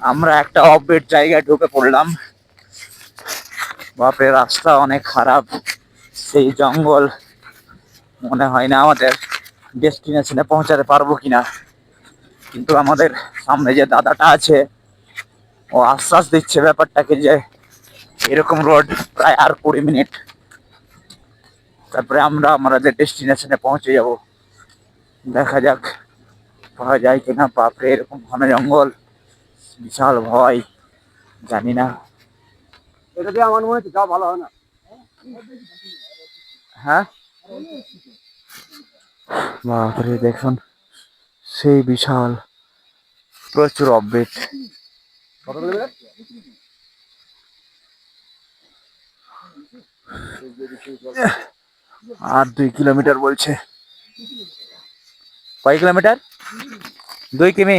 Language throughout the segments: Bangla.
আমরা একটা অফবেট জায়গায় ঢুকে পড়লাম। বাপরে, রাস্তা অনেক খারাপ। সেই জঙ্গল মনে হয় না আমাদের ডেস্টিনেশনে পৌঁছাতে পারব কিনা। কিন্তু আমাদের সামনে যে দাদাটা আছে, ও আশ্বাস দিচ্ছে ব্যাপারটাকে যে এরকম রোড প্রায় আর কুড়ি মিনিট। তারপরে আমরা আমাদের ডেস্টিনেশনে পৌঁছে যাব। দেখা যাক পাওয়া যায় কিনা। বাপরে, এরকম ঘন জঙ্গল। বিশাল ভয় জানি না। এটা দিয়ে আমার মনে হচ্ছে যাওয়া ভালো হয় না। হ্যাঁ? বাপরে দেখুন সেই বিশাল প্রচুর অপডেট আর দুই কিলোমিটার বলছে। কয় কিলোমিটার? দুই কিমি।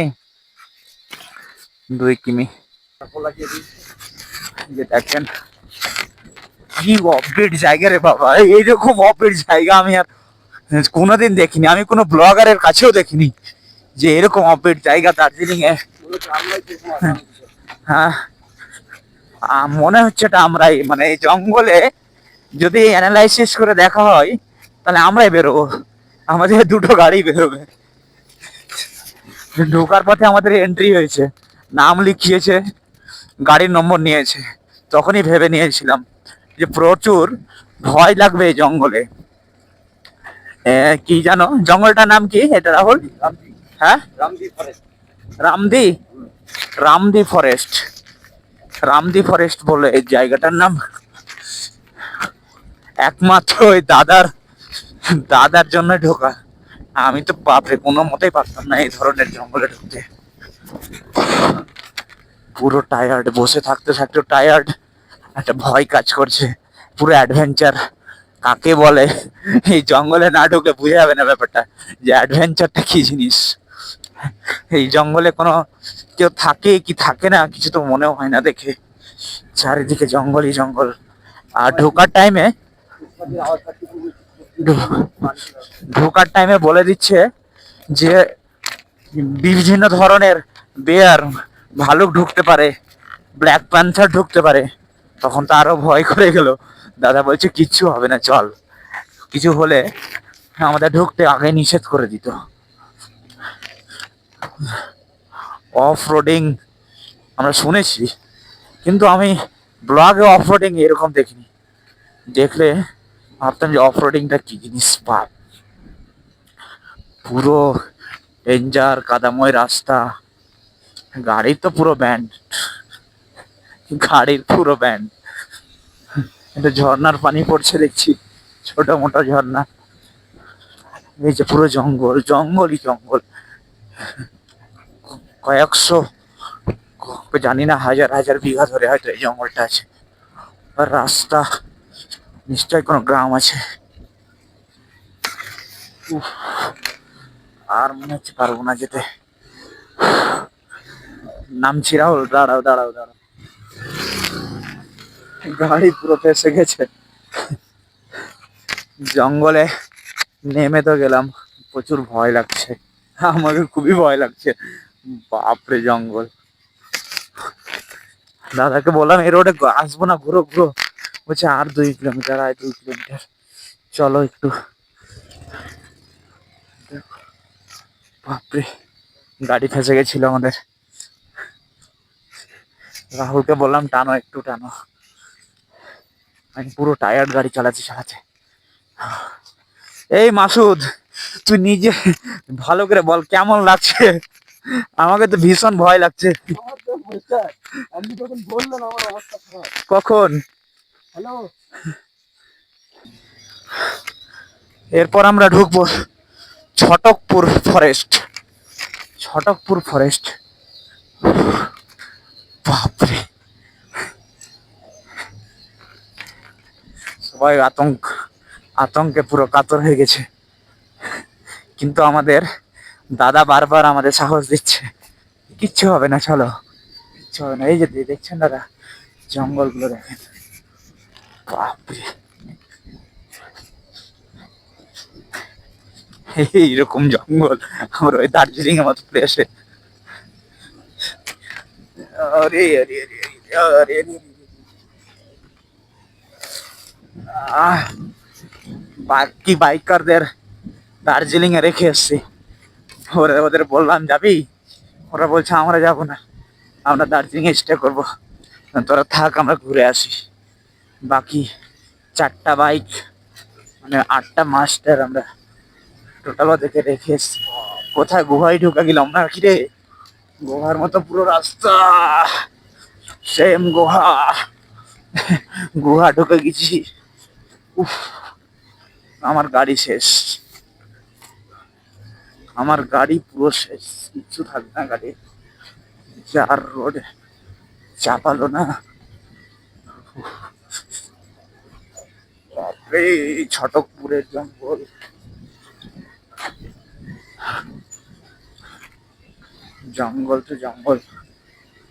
দুই কিমি। যে দেখেন, কি অপডেট জায়গা রে বাবা। এইরকম অপডেট জায়গা আমি আর কোনোদিন দেখিনি। আমি কোনো ব্লগারের কাছেও দেখিনি যে এরকম অপডেট জায়গা দার্জিলিং এ হ্যাঁ মনে হচ্ছে এটা আমরাই মানে এই জঙ্গলে যদি অ্যানালাইসিস করে দেখা হয়, তাহলে আমরাই বেরোবো। আমাদের দুটো গাড়ি বেরোবে। ঢোকার পথে আমাদের এন্ট্রি হয়েছে। নাম লিখিয়েছে, গাড়ির নম্বর নিয়েছে। তখনই ভেবে নিয়েছিলাম যে প্রচুর ভয় লাগবে এই জঙ্গলে। কি জানো? জঙ্গলটার নাম কি? এটা রাহুল? হ্যাঁ? রামদি। রামদি ফরেস্ট। রামদি ফরেস্ট বলে এই জায়গাটার নাম। একমাত্র ওই দাদার দাদার জন্য ঢোকা। আমি তো বাপরে, কোনো মতেই পারতাম না এই ধরনের জঙ্গলে ঢুকতে। পুরো টায়ার্ড বসে থাকতে থাকতে টায়ার্ড একটা ভয় কাজ করছে, পুরো অ্যাডভেঞ্চার কাকে বলে? এই জঙ্গলে না ঢুকে বুঝে যাবে না ব্যাপারটা। যে অ্যাডভেঞ্চারটা কি জিনিস? এই জঙ্গলে কোনো কেউ থাকে কি থাকে না, কিছু তো মনেও হয় না দেখে। চারিদিকে জঙ্গলই জঙ্গল। আর ঢোকার টাইমে ঢোকার টাইমে বলে দিচ্ছে যে বিভিন্ন ধরনের বেয়ার ভালুক ঢুকতে পারে ব্ল্যাক প্যান্থার ঢুকতে পারে, তখন তো আরও ভয় করে গেল। দাদা বলছে, কিচ্ছু হবে না, চল। কিছু হলে আমাদের ঢুকতে আগে নিষেধ করে দিত। অফ রোডিং আমরা শুনেছি, কিন্তু আমি ব্লগে অফ রোডিং এরকম দেখিনি। দেখলে ভাবতাম যে অফ রোডিংটা কি জিনিস পাপ পুরো ডেঞ্জার কাদাময় রাস্তা গাড়ির তো পুরো ব্যান্ড গাড়ির পুরো ব্যান্ড এটা ঝর্ণার পানি পড়ছে দেখছি, ছোট মোটো ঝর্ণা। এই যে পুরো জঙ্গল, জঙ্গলই জঙ্গল। কয়েকশো, জানি না, হাজার হাজার বিঘা ধরে হয়তো এই জঙ্গলটা আছে। আর রাস্তা নিশ্চয় কোনো গ্রাম আছে। আর মনে হচ্ছে পারব না যেতে। নামছি রাহুল দাঁড়াও দাঁড়াও দাঁড়াও। গাড়ি পুরো ফেসে গেছে। জঙ্গলে নেমে তো গেলাম, প্রচুর ভয় লাগছে। আমাকে খুবই ভয় লাগছে। বাপরে জঙ্গল। দাদাকে বললাম, এই রোডে আসব না, ঘুরো ঘুরো। বলছে, আর দুই কিলোমিটার, আর দুই কিলোমিটার। চলো একটু। বাপরে, গাড়ি ফেসে গেছিল আমাদের। রাহুলকে বললাম, টানো একটু, টানো। আমি পুরো টায়ার্ড গাড়ি চালাচ্ছি চালাতে এই মাসুদ, তুই নিজে ভালো করে বল, কেমন লাগছে? আমাকে তো ভীষণ ভয় লাগছে। কখন? হ্যালো এরপর আমরা ঢুকবো ছটকপুর ফরেস্ট ছটকপুর ফরেস্ট বাপরে ভয় আতঙ্ক আতঙ্কে পুরো কাতর হয়ে গেছে কিন্তু আমাদের দাদা বারবার আমাদের সাহস দিচ্ছে কিচ্ছু হবে না চলো কিচ্ছু হবে না এই যে দেখছেন দাদা জঙ্গলগুলো দেখেন বাপরে এইরকম জঙ্গল আমার ওই দার্জিলিং এর মতো প্লেসে আরে আরে আরে আরে বাকি বাইকারদের দার্জিলিং এ রেখে এসছি। ওরা, ওদের বললাম, যাবি? ওরা বলছে, আমরা যাব না। আমরা দার্জিলিং এ স্টে করব। তোরা থাক, আমরা ঘুরে আসি। বাকি চারটা বাইক মানে আটটা মাস্টার আমরা টোটাল ওদেরকে রেখে এসছি। কোথায় গুহায় ঢুকে গেলাম না? কি রে? গুহার মতো পুরো রাস্তা। সেম গুহা। গুহা ঢুকে গেছি। উফ, আমার গাড়ি শেষ। আমার গাড়ি পুরো শেষ, কিচ্ছু থাকবে না গাড়ি। যার রোড চাপালো না। ছটকপুরের জঙ্গল। জঙ্গল তো জঙ্গল।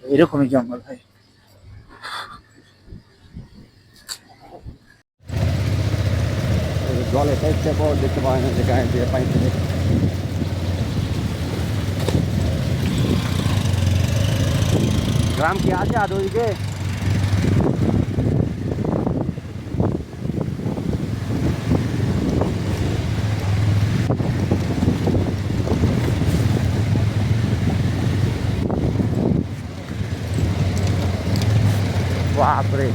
এরকমই জঙ্গল হয় জলে সাইডটা পর দেখতে পায় না যে গায়ে দিয়ে পানি থেকে গ্রাম কি আছে আর ওইদিকে বাপরে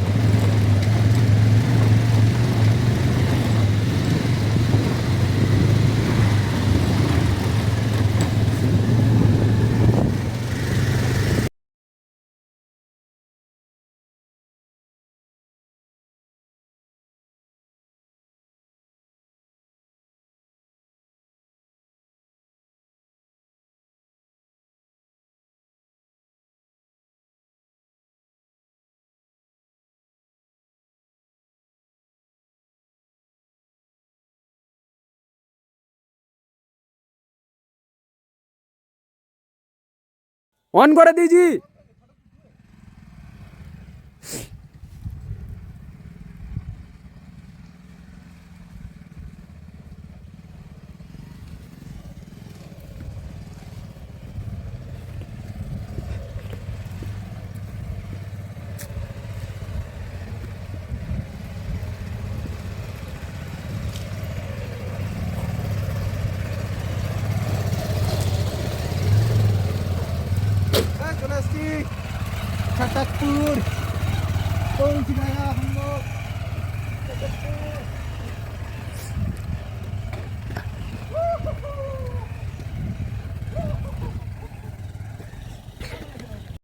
অন করে দিয়েছি। छतरपुर कौन सी जगह हम लोग छतरपुर